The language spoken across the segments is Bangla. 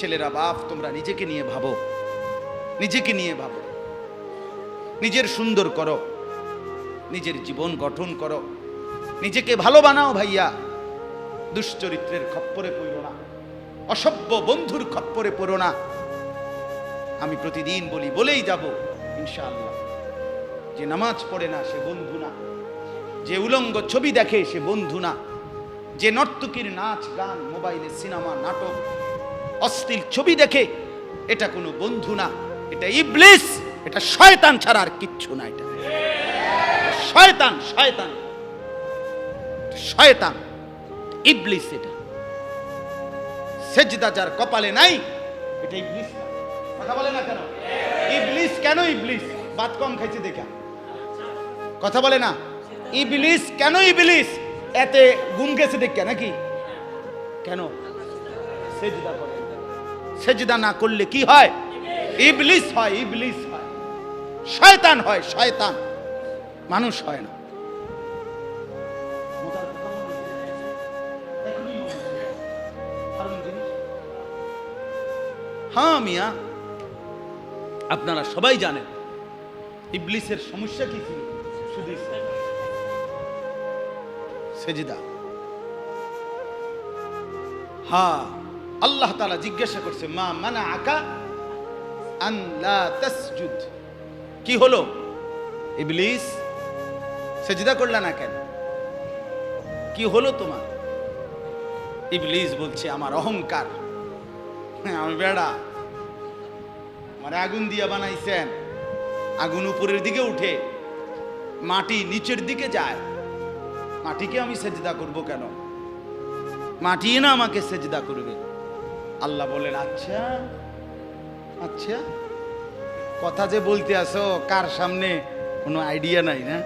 ছেলেরা, বাপ, তোমরা নিজেকে নিয়ে ভাবো। নিজেকে নিয়ে ভাবো। নিজের সুন্দর করো। নিজের জীবন গঠন করো। নিজেকে ভালো বানাও ভাইয়া। দুশ্চরিত্রের খপ্পরে পড়ো না। অসভ্য বন্ধুর খপ্পরে পড়ো না। আমি প্রতিদিন বলি, বলেই যাব, ইনশাআল্লাহ। যে নামাজ পড়ে না, সে বন্ধু না। যে উলঙ্গ ছবি দেখে, সে বন্ধু না। যে নর্তকীর নাচ, গান, মোবাইলে সিনেমা, নাটক অশ্লীল ছবি দেখে, এটা কোনো বন্ধু না, এটা ইবলিস, এটা শয়তান ছাড়া আর কিচ্ছু না এটা। শয়তান শয়তান শয়তান, ইবলিস এটা। সেজদা যার কপালে নাই, এটা ইবলিস কথা বলে না কেন? ইবলিস কেন ইবলিস? বাত কম খাইছে দেখা। কথা বলে না? ইবলিস কেন ইবলিস? এতে গুম গেছে দেখা নাকি? কেন? সেজদা করে। সেজদা না করলে কি হয়? ইবলিস হয় ইবলিস হয়। শয়তান হয়, শয়তান। মানুষ হয় না। হ্যাঁ মিয়া। আপনারা সবাই জানেন, ইবলিসের সমস্যা কি ছিল? শুধু সেজিদা। হ্যাঁ। আল্লাহ তাআলা জিজ্ঞাসা করছে, মা মানা আকা আন লা তাসজুদ? কি হলো? ইবলিস, সেজদা করলা না কেন? কি হলো তোমার? ইবলিস বলছে, আমার অহংকার, আমি বেড়া মানে আগুন দিয়া বানাইছেন, আগুন উপরের দিকে উঠে, মাটি নিচের দিকে যায়, মাটিকে আমি সেজদা করব কেন? মাটি না আমাকে সেজদা করবে। আল্লাহ বলেন আচ্ছা আচ্ছা কথা যে বলতে আসো, কার সামনে কোনো আইডিয়া নাই না?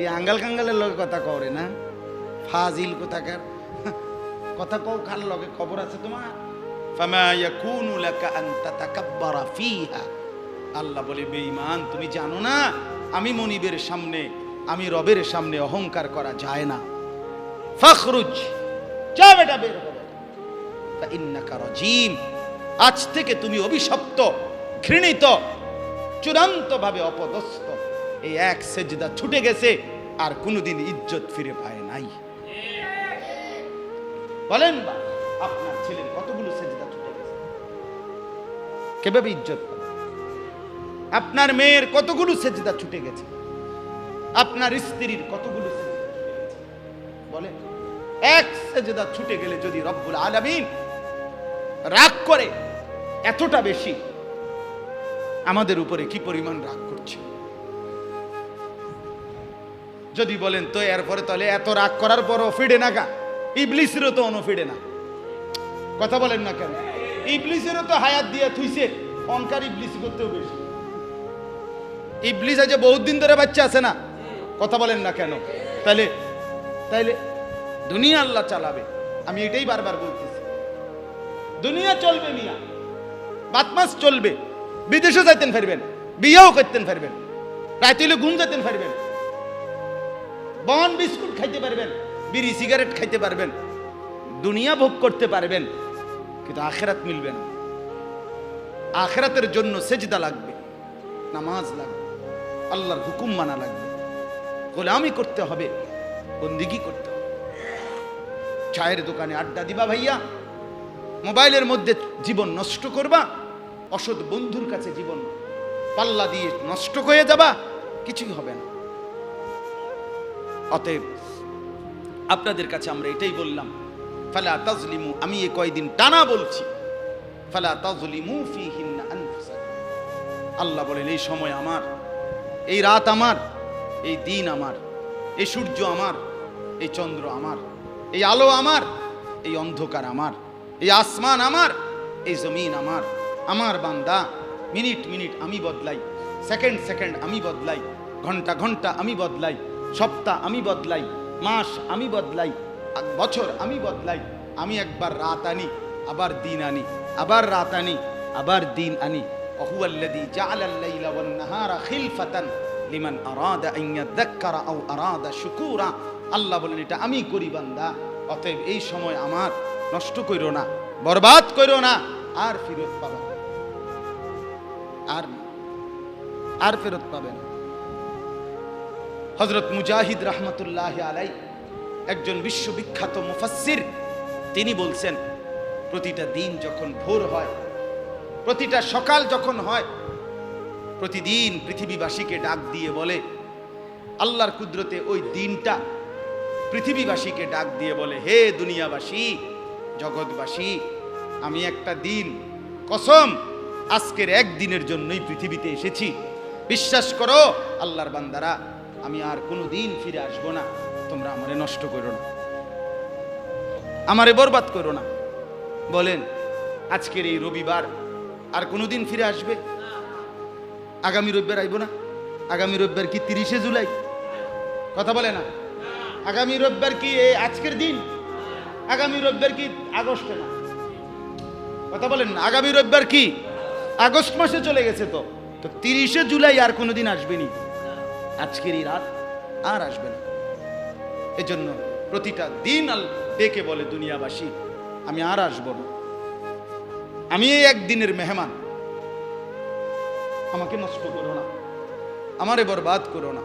এই আঙ্গাল কাঙ্গালের লগে কথা করে না? ফাজিল কোথাকার? কথা কও কার লগে? খবর আছে তোমার? ফামা ইয়াকুনু লাকা আন তাতাকাব্বারা ফিহা। আল্লাহ বলে, বেঈমান, তুমি জানো না, আমি মনিবের সামনে, আমি রবের সামনে অহংকার করা যায় না। ফখরুজ, যা বেটা বের আজ থেকে তুমি অভিশপ্ত, ঘৃণিত, চূড়ান্তভাবে অপদস্থ। এই এক সেজদা ছুটে গেছে, আর কোনোদিন ইজ্জত ফিরে পায় নাই। বলেন বা, আপনার ছেলের কতগুলো সেজদা ছুটে গেছে? কীভাবে ইজ্জত আপনার মেয়ের কতগুলো সেজদা ছুটে গেছে? আপনার স্ত্রীর কতগুলো সেজদা ছুটে গেছে? বলে এক সেজদা ছুটে গেলে যদি রব্বুল আলামিন রাগ করে এতটা বেশি আমাদের উপরে কি পরিমাণ রাগ করছে? যদি বলেন, তো এরপরে তাহলে এত রাগ করার পরও ফিরে না গা? ইবলিসেরও তো অনুফিডে না। কথা বলেন না কেন? ইবলিসেরও তো হায়াত দিয়ে থুইছে। অনকার ইবলিস করতেও বেশি। ইবলিস আছে বহুত দিন ধরে বাচ্চা আছে না? কথা বলেন না কেন? তাহলে তাইলে দুনিয়া আল্লাহ চালাবে। আমি এটাই বারবার বলতেছি। দুনিয়া চলবে মিয়া। বাতমাস চলবে। বিদেশে যাইতেন ফেরবেন, বিয়েও করতেন ফেরবেন, রাইতে ঘুম যেতেন ফেরবেন। বন বিস্কুট খাইতে পারবেন, বিড়ি সিগারেট খাইতে পারবেন, দুনিয়া ভোগ করতে পারবেন, কিন্তু আখেরাত মিলবে না। আখেরাতের জন্য সেজদা লাগবে, নামাজ লাগবে, আল্লাহর হুকুম মানা লাগবে। গোলামি করতে হবে, বন্দিগি করতে হবে। চায়ের দোকানে আড্ডা দিবা ভাইয়া মোবাইলের মধ্যে জীবন নষ্ট করবা, অসৎ বন্ধুর কাছে জীবন পাল্লা দিয়ে নষ্ট হয়ে যাবা, কিছুই হবে না। অতএব আপনাদের কাছে আমরা এটাই বললাম, ফালা তাজলিমু, আমি এ কয়দিন টানা বলছি, ফালা তাজলিমু ফিহিন্না আল্লাহ বলেন, এই সময় আমার, এই রাত আমার, এই দিন আমার, এই সূর্য আমার, এই চন্দ্র আমার, এই আলো আমার, এই অন্ধকার আমার। এই আসমান আমার এই জমিন আমার আমার বান্দা মিনিট মিনিট আমি বদলাই সেকেন্ড সেকেন্ড আমি বদলাই ঘন্টা ঘন্টা আমি বদলাই সপ্তাহ আমি বদলাই মাস আমি বদলাই আর বছর আমি বদলাই আমি একবার রাত আনি আবার দিন আনি আবার রাত আনি আবার দিন আনি وهو الذي جعل الليل والنهار خلفة লিমান আরাদা আইয়াদাক্কারা আও আরাদা শুকুরা আল্লাহ বলেন এটা আমি করি বান্দা অতএব এই সময় আমার নষ্ট কইরো না, বরবাদ করো না, আর ফেরত পাবে। আর আর ফেরত পাবে না হজরত মুজাহিদ রহমতুল্লাহ আলাই একজন বিশ্ববিখ্যাত মুফাসসির, তিনি বলছেন, প্রতিটা দিন যখন ভোর হয়, প্রতিটা সকাল যখন হয়, প্রতিদিন পৃথিবীবাসীকে ডাক দিয়ে বলে, আল্লাহর কুদরতে ওই দিনটা পৃথিবীবাসীকে ডাক দিয়ে বলে, হে দুনিয়াবাসী জগৎবাসী, আমি একটা দিন, কসম, আজকের একদিনের জন্যই পৃথিবীতে এসেছি। বিশ্বাস করো, আল্লাহর বান্দারা, আমি আর কোনো দিন ফিরে আসব না। তোমরা আমারে নষ্ট করো না। আমারে বরবাদ করো না। বলেন, আজকের এই রবিবার আর কোনো দিন ফিরে আসবে? আগামী রবিবার আইব না? আগামী রবিবার কি তিরিশে জুলাই? কথা বলে না? আগামী রবিবার কি আজকের দিন? আগামী রবিবার কি আগস্টে না কথা বলেন আগামী রবিবার কি? আগস্ট মাসে চলে গেছে তো। তো তিরিশে জুলাই আর কোনোদিন আসবেনি। আজকের এই রাত আর আসবে না। এজন্য প্রতিটা দিন আল ডেকে বলে দুনিয়াবাসী, আমি আর আসব না। আমি এই একদিনের মেহমান। আমাকে নষ্ট করো না। আমারে বরবাদ করো না।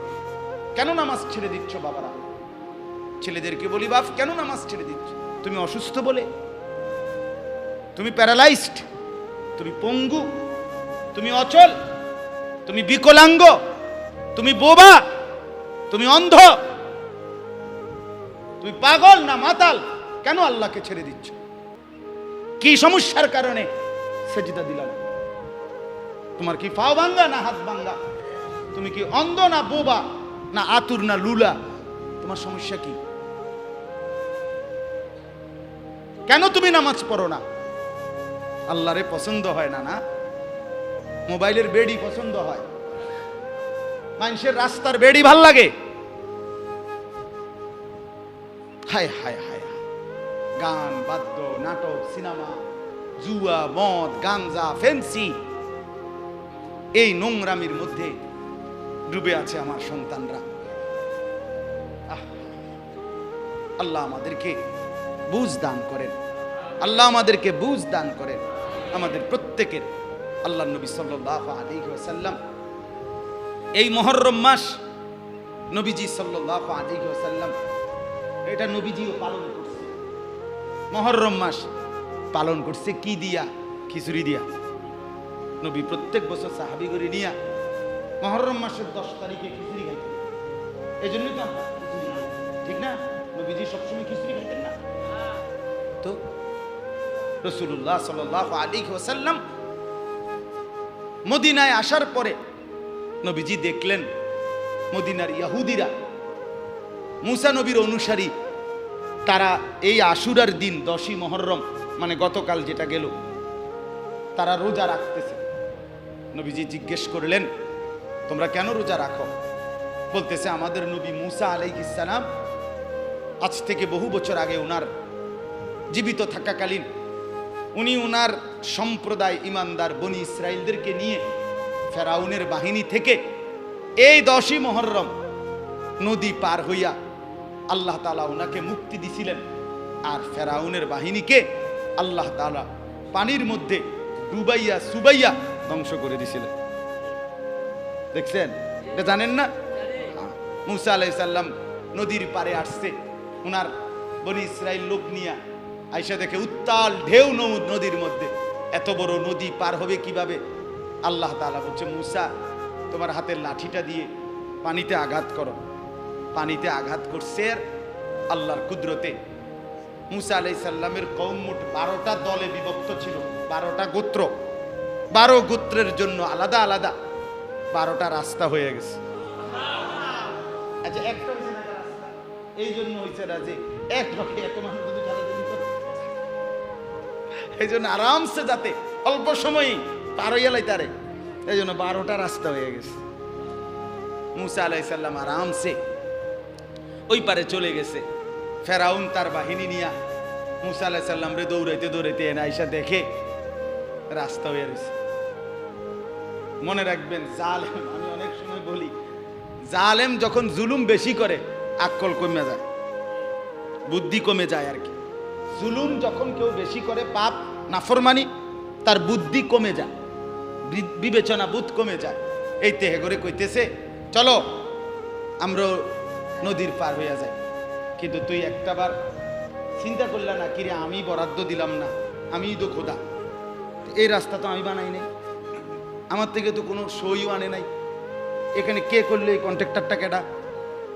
কেন নামাজ ছেড়ে দিচ্ছ বাবারা? ছেলেদেরকে বলি, বাপ, কেন নামাজ ছেড়ে দিচ্ছ? তুমি অসুস্থ বলে, তুমি প্যারালাইজড, তুমি পঙ্গু, তুমি অচল, তুমি বিকলাঙ্গ, তুমি বোবা, তুমি অন্ধ, তুমি পাগল না মাতাল, কেন আল্লাহকে ছেড়ে দিচ্ছ? কি সমস্যার কারণে সেজিদা দিলাম তোমার কি পাও ভাঙ্গা না হাত ভাঙ্গা তুমি কি অন্ধ না বোবা, না আতুর না লুলা? তোমার সমস্যা কি? কেন তুমি নামাজ পড়ো না আল্লাহরে পছন্দ হয় না না মোবাইলের বেডি পছন্দ হয় মানুষের রাস্তার বেডি ভালো লাগে হায় হায় হায়। গান, বাদ্য, নাটক, সিনেমা, জুয়া, মদ, গাঞ্জা, ফেন্সি, এই নোংরামির মধ্যে ডুবে আছে আমার সন্তানরা! আল্লাহ আমাদেরকে বুঝ দান করেন। আল্লাহ আমাদেরকে বুঝ দান করেন। আমাদের প্রত্যেকের আল্লাহ নবী সাল্লাল্লাহু আলাইহি ওয়াসাল্লাম। এই মহরম মাস নবীজি সাল্লাল্লাহু আলাইহি ওয়াসাল্লাম, এটা নবীজিও পালন করছে। মহরম মাস পালন করছে কি দিয়া? খিচুড়ি দিয়া। নবী প্রত্যেক বছর সাহাবি করে নিয়া মহরম মাসের দশ তারিখে খিচুড়ি খাইতেন। এই জন্যই তো। ঠিক না? নবীজি সবসময় খিচুড়ি খাইতেন না? রসুল্লাহ সাল আলী ওসাল্লাম মদিনায় আসার পরে নবীজি দেখলেন মদিনার ইয়াহুদিরা, মুসা নবীর অনুসারী, তারা এই আশুরার দিন দশই মহরম মানে গতকাল যেটা গেল, তারা রোজা রাখতেছে। নবীজি জিজ্ঞেস করলেন, তোমরা কেন রোজা রাখো? বলতেছে, আমাদের নবী মুসা আলাইহিসসালাম আজ থেকে বহু বছর আগে ওনার জীবিত থাকাকালীন উনি ওনার সম্প্রদায় ইমানদার বনি ইসরায়েলদেরকে নিয়ে ফেরাউনের বাহিনী থেকে এই দশই মহরম নদী পার হইয়া আল্লাহ তালা ওনাকে মুক্তি দিছিলেন। আর ফেরাউনের বাহিনীকে আল্লাহ তালা পানির মধ্যে ডুবাইয়া, সুবাইয়া ধ্বংস করে দিছিলেন। দেখছেন? এটা জানেন না? মুসা আলাইসাল্লাম নদীর পারে আসছে। ওনার বনি ইসরায়েল লোক নিয়া আইসা দেখে উত্তাল ঢেউ নদীর মধ্যে। এত বড় নদী পার হবে কীভাবে? আল্লাহ তাআলা বলছে, মুসা, তোমার হাতের লাঠিটা দিয়ে পানিতে আঘাত করো। পানিতে আঘাত করছে আল্লাহর কুদরতে। মুসা আলাই সাল্লামের কৌম মোট বারোটা দলে বিভক্ত ছিল, বারোটা গোত্র। বারো গোত্রের জন্য আলাদা আলাদা বারোটা রাস্তা হয়ে গেছে। আচ্ছা একটা এই জন্য হয়েছে যে এক রকে এত মানুষ। এই জন্য আরামসে যাতে অল্প সময়ই পার হইয়া লাইতারে এই জন্য বারোটা রাস্তা হয়ে গেছে। মুসা আলাইসাল্লাম আরামসে ওই পারে চলে গেছে। ফেরাউন তার বাহিনী নিয়া মুসা আলাইসাল্লাম রে দৌড়াইতে দৌড়াইতে এনে আইসা দেখে রাস্তা হয়ে গেছে মনে রাখবেন, জালেম, আমি অনেক সময় বলি, জালেম যখন জুলুম বেশি করে, আকল কমে যায়, বুদ্ধি কমে যায় আর কি। জুলুম যখন কেউ বেশি করে, পাপ নাফরমানি তার বুদ্ধি কমে যায় বিবেচনা বুধ কমে যায়। এই তেহে করে কইতেছে চলো আমরা নদীর পার হইয়া যাই। কিন্তু তুই একটাবার চিন্তা করলে না কিরে আমি বরাদ্দ দিলাম না আমিই তো খোদা। এই রাস্তা তো আমি বানাই নাই। আমার থেকে তো কোনো সইও আনে নাই। এখানে কে করল এই কন্ট্রাক্টরটা কেডা?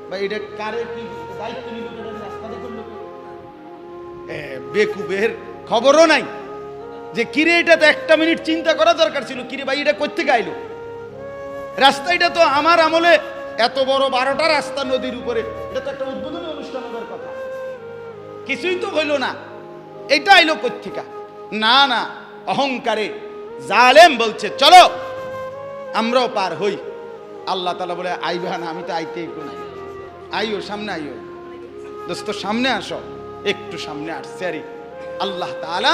বা এটা কারে কি দায়িত্ব নিল কেডা, রাস্তাটা করল বেকুবের খবরও নাই। যে কিরে এটা তো একটা মিনিট চিন্তা করা দরকার ছিল। কিরে ভাই, এটা করতে গাইলো রাস্তা এটা তো আমার আমলে এত বড় বারোটা রাস্তা নদীর উপরে। এটা তো একটা উদ্বোধনী অনুষ্ঠান হবার কথা। কিছুই তো হইল না। এটা আইলো কোথেকা না না, অহংকারে জালেম বলছে, চলো, আমরাও পার হই। আল্লাহ তালা বলে, আইবা না, আমি তো আইতেই করি আইও, সামনে আইও। দোস্ত, সামনে আসো, একটু সামনে আসছে আরে। আল্লাহ তাআলা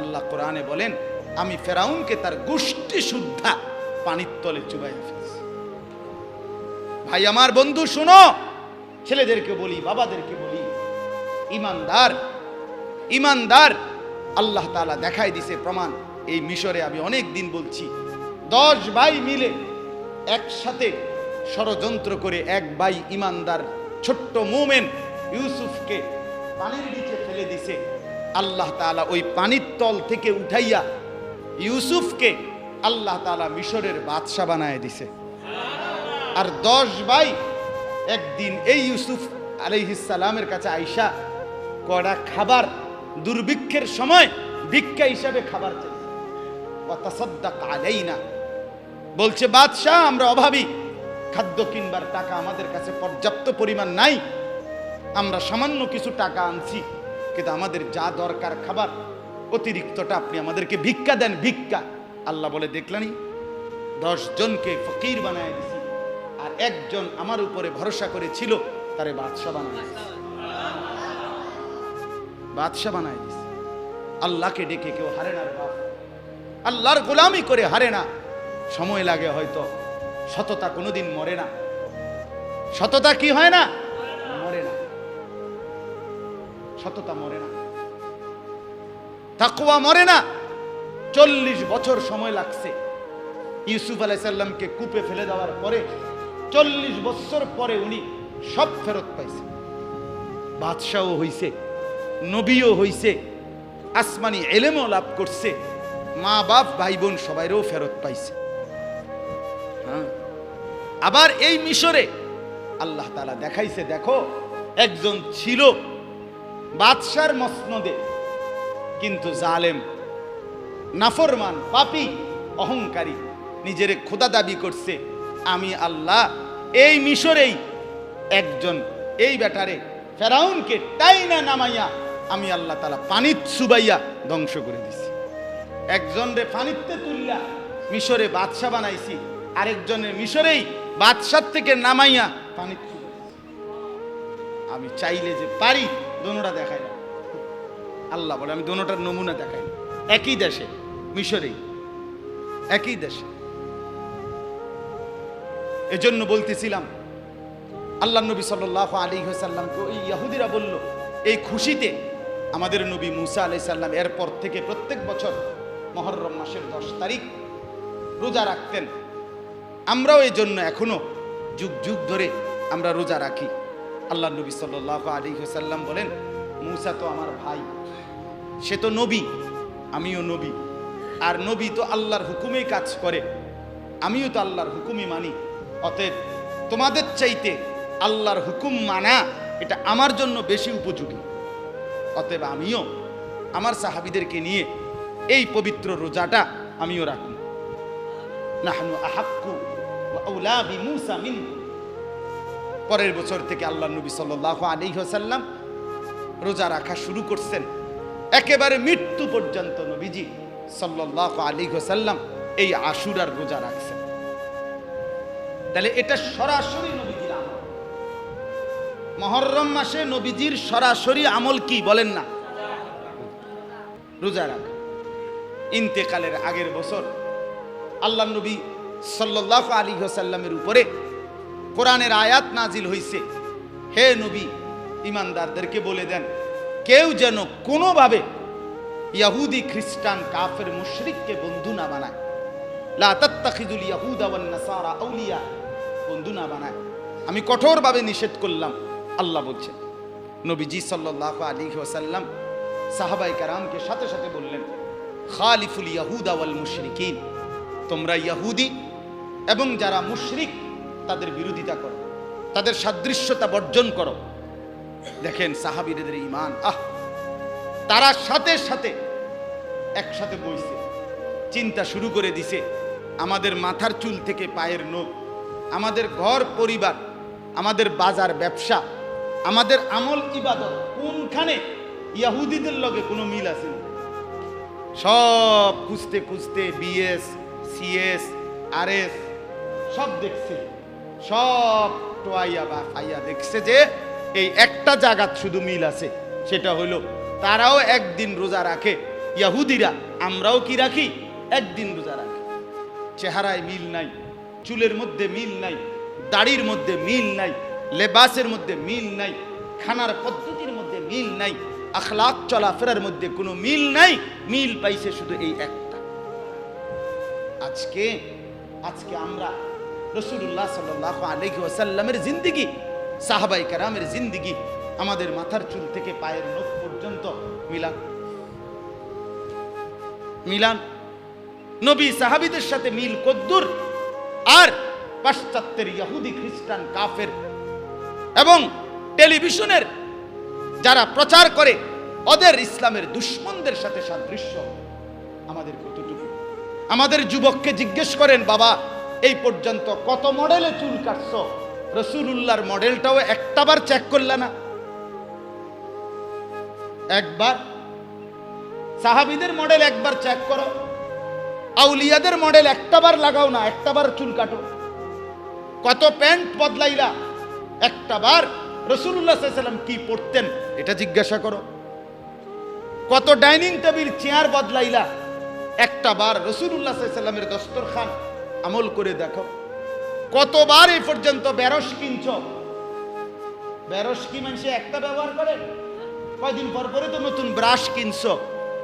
আল্লাহ কোরআনে বলেন, আমি ফেরাউনকে তার গোষ্ঠী শুদ্ধা পানির তলে চুবাইয়া ফেলছি। ভাই আমার বন্ধু, শুনো, ছেলেদেরকে বলি, বাবাদেরকে বলি, ইমানদার ইমানদার, আল্লাহ তাআলা দেখাই দিছে প্রমাণ। এই মিশরে আমি অনেক দিন বলছি, দশ ভাই মিলে একসাথে ষড়যন্ত্র করে এক ভাই ইমানদার, ছোট্ট মোমেন ইউসুফকে পানির নিচে ফেলে দিছে। আল্লাহ তাআলা ওই পানির তল থেকে উঠাইয়া ইউসুফকে আল্লাহ তাআলা মিশরের বাদশা বানায় দিছে। আর দশ ভাই একদিন এই ইউসুফ আলাইহিসালামের কাছে আইসা কড়া খাবার দুর্ভিক্ষের সময় ভিক্ষা হিসাবে খাবার ওয়াতাসাদ্দাক আলাইনা। বলছে, বাদশাহ, আমরা অভাবী। খাদ্য কিনবার টাকা আমাদের কাছে পর্যাপ্ত পরিমাণ নাই। আমরা সামান্য কিছু টাকা আনছি, কিন্তু আমাদের যা দরকার খাবার, অতিরিক্তটা আপনি আমাদেরকে ভিক্ষা দেন, ভিক্ষা। আল্লাহ বলে দেখলানি জনকে ফকির বানায় দিছি, আর একজন আমার উপরে ভরসা করেছিল, তারে বাদশাহ বানায়। বাদশাহ বানায় দিছি। আল্লাহকে ডেকে কেউ হারে না আল্লাহর গোলামি করে হারে না। সময় লাগে হয়তো, সততা কোনোদিন মরে না। সততা কি হয় না? সততা মরে না। তাকুয়া মরে না। চল্লিশ বছর সময় লাগছে। ইউসুফ আলাইসাল্লামকে কূপে ফেলে দেওয়ার পরে চল্লিশ বছর পরে উনি সব ফেরত পাইছে। বাদশাও হইছে, নবীও হইছে, আসমানি এলেমও লাভ করছে, মা বাপ, ভাই বোন সবাইরও ফেরত পাইছে। হ্যাঁ? আবার এই মিশরে আল্লাহ তালা দেখাইছে, দেখো, একজন ছিল বাদশার মসনদে। কিন্তু জালেম, নাফরমান, পাপি, অহংকারী, নিজের খোদা দাবি করছে, আমি আল্লাহ, এই মিশরেই একজন, এই ব্যাটারে ফেরাউনকে টাইনা নামাইয়া আমি আল্লাহ তালা পানিত সুবাইয়া ধ্বংস করে দিছি। একজন রে পানিতে তুললা মিশরে বাদশা বানাইছি, আরেকজনের মিশরেই বাদশার থেকে নামাইয়া পানি আমি চাইলে যে পারি দোনোটা দেখাইলাম আল্লাহ বলে, আমি দোনোটার নমুনা দেখাই একই দেশে, মিশরেই। একই দেশে। এজন্য বলতেছিলাম, আল্লাহ নবী সাল্লাহ আলী সাল্লামকে ওই ইয়াহুদিরা বলল, এই খুশিতে আমাদের নবী মুসা আলাই সাল্লাম এরপর থেকে প্রত্যেক বছর মহরম মাসের দশ তারিখ রোজা রাখতেন। আমরাও এই জন্য এখনও যুগ যুগ ধরে আমরা রোজা রাখি। আল্লাহ নবী সাল্লাহ আলী সাল্লাম বলেন, মুসা তো আমার ভাই, সে তো নবী, আমিও নবী। আর নবী তো আল্লাহর হুকুমেই কাজ করে, আমিও তো আল্লাহর হুকুমই মানি। অতএব তোমাদের চাইতে আল্লাহর হুকুম মানা, এটা আমার জন্য বেশি উপযোগী। অতএব আমিও আমার সাহাবিদেরকে নিয়ে এই পবিত্র রোজাটা আমিও রাখুন নাহনু আহাক্কু আউলা বিমূসা মিনকুম। পরের বছর থেকে আল্লাহ নবী সাল্লাল্লাহু আলাইহি ওয়াসাল্লাম রোজা রাখা শুরু করছেন। একেবারে মৃত্যু পর্যন্ত নবীজি সাল্লাল্লাহু আলাইহি ওয়াসাল্লাম এই আশুরার রোজা রাখছেন। তাহলে এটা সরাসরি নবীজির আমল। মহররম মাসে নবীজির সরাসরি আমল কি বলেন না? রোজা রাখা। ইন্তেকালের আগের বছর আল্লাহ নবী সাল্লাল্লাহু আলী সাল্লামের উপরে কোরআনের আয়াত নাজিল হইছে। হে নবী, ইমানদারদেরকে বলে দেন, কেউ যেন কোনোভাবে ইয়াহুদি, খ্রিস্টান, কাফের, মুশরিককে বন্ধু না বানায়। লা তাত্তাখিদুল ইয়াহুদা ওয়ান নাসারা আউলিয়া, বন্ধু না বানায়। আমি কঠোরভাবে নিষেধ করলাম, আল্লাহ বলছেন। নবীজি সাল্লাল্লাহু আলাইহি ওয়াসাল্লাম সাহাবাই কারামকে সাথে সাথে বললেন, খালিফুল ইয়াহুদা ওয়াল মুশরিকিন, তোমরা ইয়াহুদি এবং যারা মুশরিক তাদের বিরোধিতা করো, তাদের সাদৃশ্যতা বর্জন করো। দেখেন সাহাবীদের ইমান আহ! তারা সাথে সাথে একসাথে বইছে, চিন্তা শুরু করে দিছে, আমাদের মাথার চুল থেকে পায়ের নোখ, আমাদের ঘর পরিবার, আমাদের বাজার ব্যবসা, আমাদের আমল ইবাদত, কোনখানে ইয়াহুদিদের লগে কোনো মিল আছে? সব খুঁজতে খুঁজতে বিএস, সিএস, আরএস, সব দেখছে। সব টোয়াইয়া বা ফাইয়া দেখছে যে এই একটা জায়গাত শুধু মিল আছে, সেটা হলো তারাও একদিন রোজা রাখে, ইয়াহুদিরা আমরাও কি রাখি? একদিন রোজা রাখি। চেহারায় মিল নাই, চুলের মধ্যে মিল নাই, দাড়ির মধ্যে মিল নাই, লেবাসের মধ্যে মিল নাই, খানার পদ্ধতির মধ্যে মিল নাই আখলাক চলাফেরার মধ্যে কোনো মিল নাই, মিল পাইছে শুধু এই একটা। আজকে আজকে আমরা রসুল্লাহ সাল্লাহ আলহি ওসাল্লামের জিন্দিগি, সাহাবাই কারামের জিন্দিগি আমাদের মাথার চুল থেকে পায়ের নখ পর্যন্ত মিলান। মিলান। নবী সাহাবিদের সাথে মিল কদ্দুর আর পাশ্চাত্যের ইহুদি, খ্রিস্টান, কাফের এবং টেলিভিশনের যারা প্রচার করে ওদের ইসলামের দুশ্মনদের সাথে সাদৃশ্য। আমাদের কতটুকু আমাদের যুবককে জিজ্ঞেস করেন, বাবা এই পর্যন্ত কত মডেলে চুল কাটছো? রসুলুল্লাহর মডেলটাও একটাবার চেক করলে না। একবার। সাহাবিদের মডেল একবার চেক করো। আউলিয়াদের মডেল একটাবার লাগাও না, একটাবার চুল কাটো। কত প্যান্ট বদলাইলা? একটাবার। রসুল্লাহ সাল্লাম কি পড়তেন এটা জিজ্ঞাসা করো। কত ডাইনিং টেবিল, চেয়ার বদলাইলা? একটা বার রসুল্লাহ সাল্লামের দস্তরখান। আমল করে দেখো। কতবার এ পর্যন্ত বেরস কিনছ? বেরস কি মানুষে একটা ব্যবহার করে? কয়দিন পর পরে তো নতুন ব্রাশ কিনছো।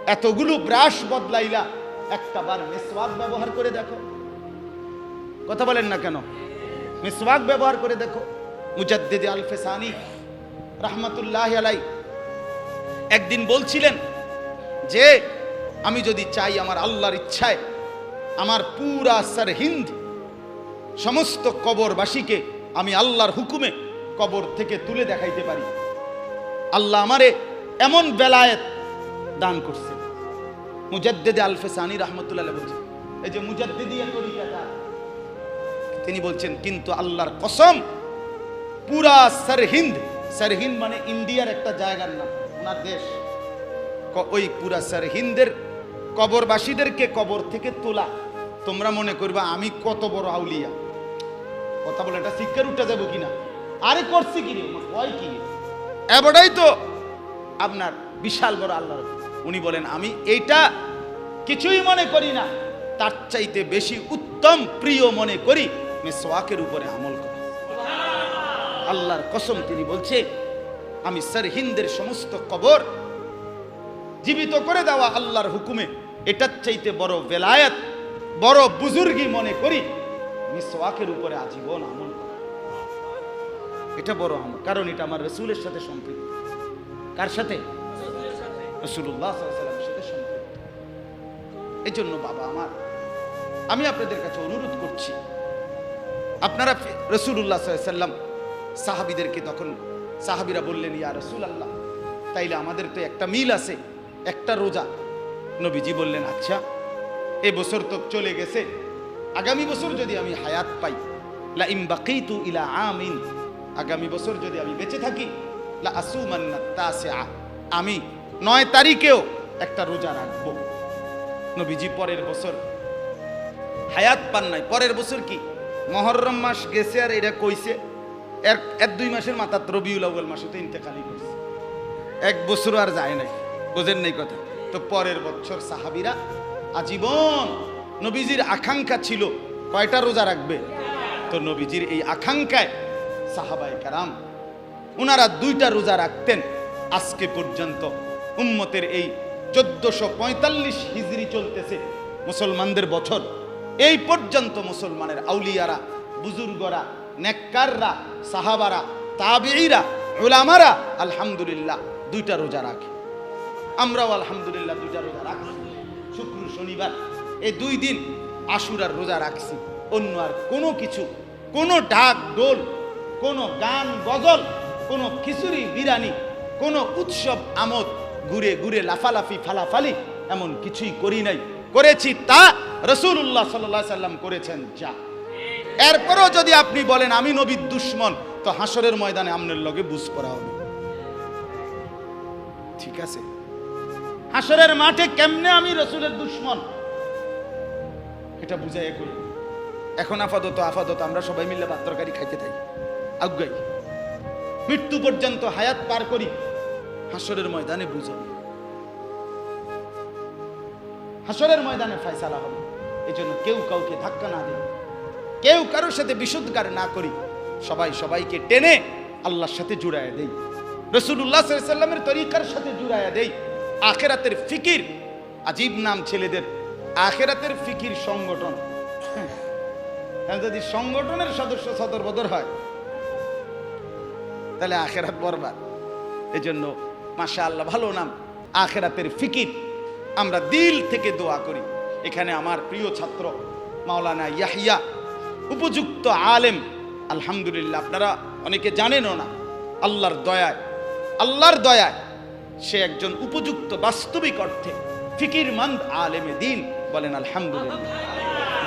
এতগুলো ব্রাশ বদলাইলা একটা বার মেসওয়াক ব্যবহার করে দেখো। কথা বলেন না কেন? মিসওয়াক ব্যবহার করে দেখো। মুজাদ্দিদ আলফেসানি রহমতুল্লাহ আলাই একদিন বলছিলেন যে, আমি যদি চাই আমার আল্লাহর ইচ্ছায় আমার পুরা হিন্দ, সমস্ত কবরবাসীকে আমি আল্লাহর হুকুমে কবর থেকে তুলে দেখাইতে পারি। আল্লাহ আমারে এমন বেলায়েত দান করছে মুজাদ্দেদে আলফেসানি রহমতুল্লাহ বলছেন, এই যে মুজাদ্দিদিয়া তরিকাটা তিনি বলছেন, কিন্তু আল্লাহর কসম, পুরা সরহিন্দ সরহিন্দ মানে ইন্ডিয়ার একটা জায়গার নাম, ওনার দেশ। ওই পুরা সরহিন্দের কবরবাসীদেরকে কবর থেকে তোলা তোমরা মনে করবা আমি কত বড় আউলিয়া। কথা বলে এটা শিক্ষার উঠে যাব কিনা? আরে করছি কি রে? হয় কি এবারটাই তো। আপনার বিশাল বড় আল্লাহ উনি বলেন আমি এইটা কিছুই মনে করি না। তার চাইতে বেশি উত্তম প্রিয় মনে করি মেসওয়াকের উপরে আমল করি। আল্লাহর কসম তিনি বলছে আমি স্যার হিন্দের সমস্ত কবর জীবিত করে দেওয়া আল্লাহর হুকুমে এটার চাইতে বড় বেলায়াত বড় বুজুর্গি মনে করি, মিসওয়াকের উপরে আজীবন আমল এটা বড় আমল, কারণ এটা আমার রসুলের সাথে সম্পৃক্ত। কার সাথে? রসুল্লাহ সাথে সম্পৃক্ত। এই জন্য বাবা আমার, আমি আপনাদের কাছে অনুরোধ করছি, আপনারা রসুল্লাহ সাল্লাম সাহাবিদেরকে তখন, সাহাবিরা বললেন, ইয়া রসুল আল্লাহ তাইলে আমাদের তো একটা মিল আছে, একটা রোজা। নবীজি বললেন আচ্ছা। এ বছর তো চলে গেছে। আগামী বছর যদি আমি হায়াত পাই, লা ইম বাকিতু ইলা আমিন। আগামী বছর যদি আমি বেঁচে থাকি, লা আমি নয় তারিখেও একটা রোজা রাখব। নবীজি, পরের বছর। হায়াত পান নাই। পরের বছর কি? মহরম মাস গেছে আর এটা কইছে, এর এক দুই মাসের মাথা রবিউল আউ্বাল মাসে তো ইন্তেকালি করছে। এক বছর আর যায় নাই। বোঝেন নাই কথা। তো পরের বছর সাহাবিরা আজীবন নবীজির আকাঙ্ক্ষা ছিল। কয়টা রোজা রাখবে? তো নবীজির এই আকাঙ্ক্ষায় সাহাবাই কারাম উনারা দুইটা রোজা রাখতেন। আজকে পর্যন্ত উম্মতের এই চোদ্দশো পঁয়তাল্লিশ হিজড়ি চলতেছে মুসলমানদের বছর। এই পর্যন্ত মুসলমানের আউলিয়ারা, বুজুর্গরা, নেককাররা, সাহাবারা তাবিরা ওলামারা আলহামদুলিল্লাহ দুইটা রোজা রাখে। আমরাও আলহামদুলিল্লাহ দুইটা রোজা রাখছি। শুক্র, শনিবার, এই দুই দিন আশুরার রোজা রাখছি। অন্য আর কোনো কিছু, কোনো ডাক ডোল কোনো গান গজল, কোনো খিচুড়ি বিরানি কোনো উৎসব, আমোদ, ঘুরে ঘুরে লাফালাফি, ফালাফালি এমন কিছুই করি নাই। করেছি তা রসুল্লাহ সাল্লাহ সাল্লাম করেছেন, যা। এরপরও যদি আপনি বলেন, আমি নবীর দুশ্মন, তো হাসরের ময়দানে আমনের লগে বুঝ করা হবে ঠিক আছে? হাসরের মাঠে কেমনে আমি রসুলের দুশ্মন? এটা বুঝাই করি এখন আপাতত আপাতত আমরা সবাই মিলে ভাত তরকারি খাইতে থাকি। আজ্ঞাই মৃত্যু পর্যন্ত হায়াত পার করি। হাসরের ময়দানে বুঝো। হাসরের ময়দানে ফয়সালা হবে। এই জন্য কেউ কাউকে ধাক্কা না দিই কেউ কারোর সাথে বিশুদ্ধকার না করি। সবাই সবাইকে টেনে আল্লাহর সাথে জুড়ায় দেই। রসুল্লাহ সাল্লামের তরিকার সাথে জুড়ায় দেই। আখেরাতের ফিকির, আজীব নাম ছেলেদের, আখেরাতের ফিকির সংগঠন। যদি সংগঠনের সদস্য সদর বদর হয়, তাহলে আখেরাত বরবাদ। এই জন্য মাসা আল্লাহ ভালো নাম, আখেরাতের ফিকির। আমরা দিল থেকে দোয়া করি। এখানে আমার প্রিয় ছাত্র মাওলানা ইয়াহিয়া, উপযুক্ত আলেম। আলহামদুলিল্লাহ, আপনারা অনেকে জানেনও না, আল্লাহর দয়ায় আল্লাহর দয়ায় সে একজন উপযুক্ত বাস্তবিক অর্থে ফিকিরমন্দ আলেমে দিন বলেন, আলহামদুলিল্লাহ।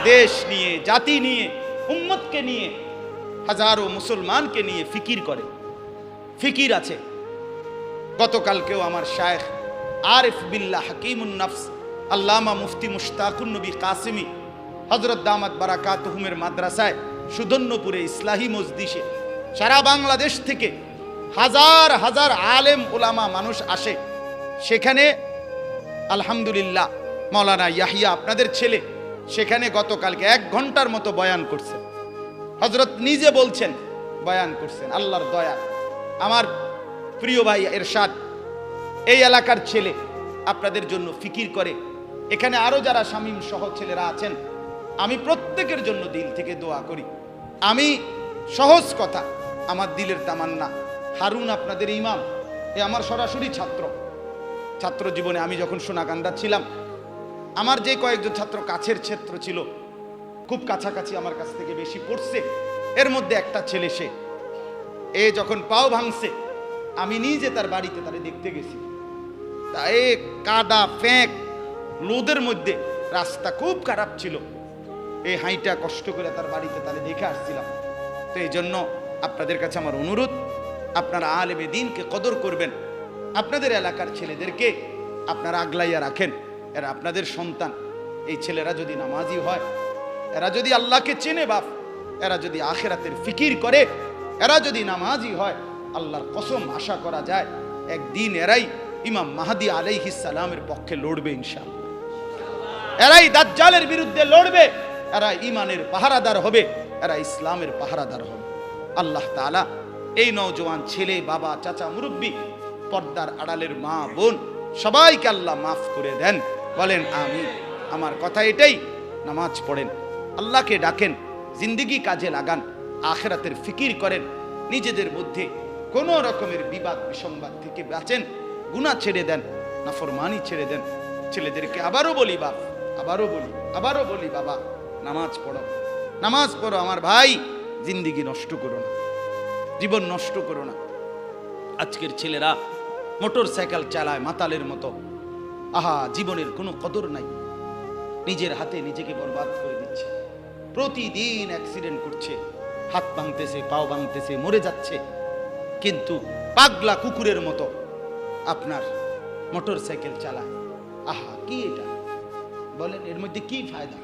দেশ নিয়ে, জাতি নিয়ে, উম্মতকে নিয়ে, হাজারো মুসলমানকে নিয়ে ফিকির করে। ফিকির আছে। গতকালকেও আমার শায়েখ আরিফ বিল্লাহ হাকিমুন নফস, আল্লামা মুফতি মুশতাকুন নবী কাসিমি হজরত দামাত বারাকাতহুমের মাদ্রাসায় সুদন্যপুরে ইসলাহী মজদিসে সারা বাংলাদেশ থেকে হাজার হাজার আলেম ওলামা মানুষ আসে। সেখানে আলহামদুলিল্লাহ মৌলানা ইয়াহিয়া আপনাদের ছেলে, সেখানে গতকালকে এক ঘণ্টার মতো বয়ান করছে। হজরত নিজে বলছেন, বয়ান করছেন, আল্লাহর দয়া। আমার প্রিয় ভাই এরশাদ, এই এলাকার ছেলে আপনাদের জন্য ফিকির করে। এখানে আরও যারা শামীম সহ ছেলেরা আছেন, আমি প্রত্যেকের জন্য দিল থেকে দোয়া করি। আমি সহজ কথা, আমার দিলের তামান্না। হারুন আপনাদের ইমাম, এ আমার সরাসরি ছাত্র। ছাত্র জীবনে আমি যখন সোনাকান্দা ছিলাম, আমার যে কয়েকজন ছাত্র কাছের ক্ষেত্র ছিল, খুব কাছাকাছি আমার কাছ থেকে বেশি পড়ছে। এর মধ্যে একটা ছেলে সে, এ যখন পাও ভাঙছে, আমি নিজে তার বাড়িতে তারে দেখতে গেছি। তা এ কাদা, ফ্যাঁক, লোদের মধ্যে রাস্তা খুব খারাপ ছিল। এই হাইটা কষ্ট করে তার বাড়িতে তাহলে দেখে আসছিলাম। তো এই জন্য আপনাদের কাছে আমার অনুরোধ আপনারা আলেমে দিনকে কদর করবেন। আপনাদের এলাকার ছেলেদেরকে আপনারা আগলাইয়া রাখেন। এরা আপনাদের সন্তান। এই ছেলেরা যদি নামাজি হয়, এরা যদি আল্লাহকে চেনে বাপ, এরা যদি আখেরাতের ফিকির করে, এরা যদি নামাজি হয়, আল্লাহর কসম আশা করা যায়, একদিন এরাই ইমাম মাহাদি সালামের পক্ষে লড়বে ইনশাআল্লাহ। এরাই দাজ্জালের বিরুদ্ধে লড়বে, এরা ইমানের পাহারাদার হবে, এরা ইসলামের পাহারাদার হবে। আল্লাহ তাআলা এই নওজোয়ান ছেলে, বাবা, চাচা, মুরব্বী, পর্দার আড়ালের মা, বোন, সবাইকে আল্লাহ মাফ করে দেন। বলেন আমি আমার কথা এটাই। নামাজ পড়েন। আল্লাহকে ডাকেন। জিন্দিগি কাজে লাগান। আখেরাতের ফিকির করেন। নিজেদের মধ্যে কোনো রকমের বিবাদ, বিসংবাদ থেকে বাঁচেন। গুণা ছেড়ে দেন। নাফরমানি ছেড়ে দেন। ছেলেদেরকে আবারও বলি, বাপ, আবারও বলি আবারও বলি, বাবা, নামাজ পড়ো। নামাজ পড়ো, আমার ভাই। জিন্দিগি নষ্ট করো না। জীবন নষ্ট করো না। আজকের ছেলেরা মোটর সাইকেল চালায় মাতালের মতো। আহা, জীবনের কোনো কদর নাই। নিজের হাতে নিজেকে বরবাদ করে দিচ্ছে। প্রতিদিন অ্যাক্সিডেন্ট করছে। হাত ভাঙতেছে, পাও ভাঙতেছে, মরে যাচ্ছে। কিন্তু পাগলা কুকুরের মতো আপনার মোটর সাইকেল চালায়। আহা, কি এটা? বলেন, এর মধ্যে কি ফায়দা?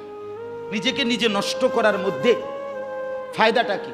নিজেকে নিজে নষ্ট করার মধ্যে ফায়দাটা কি?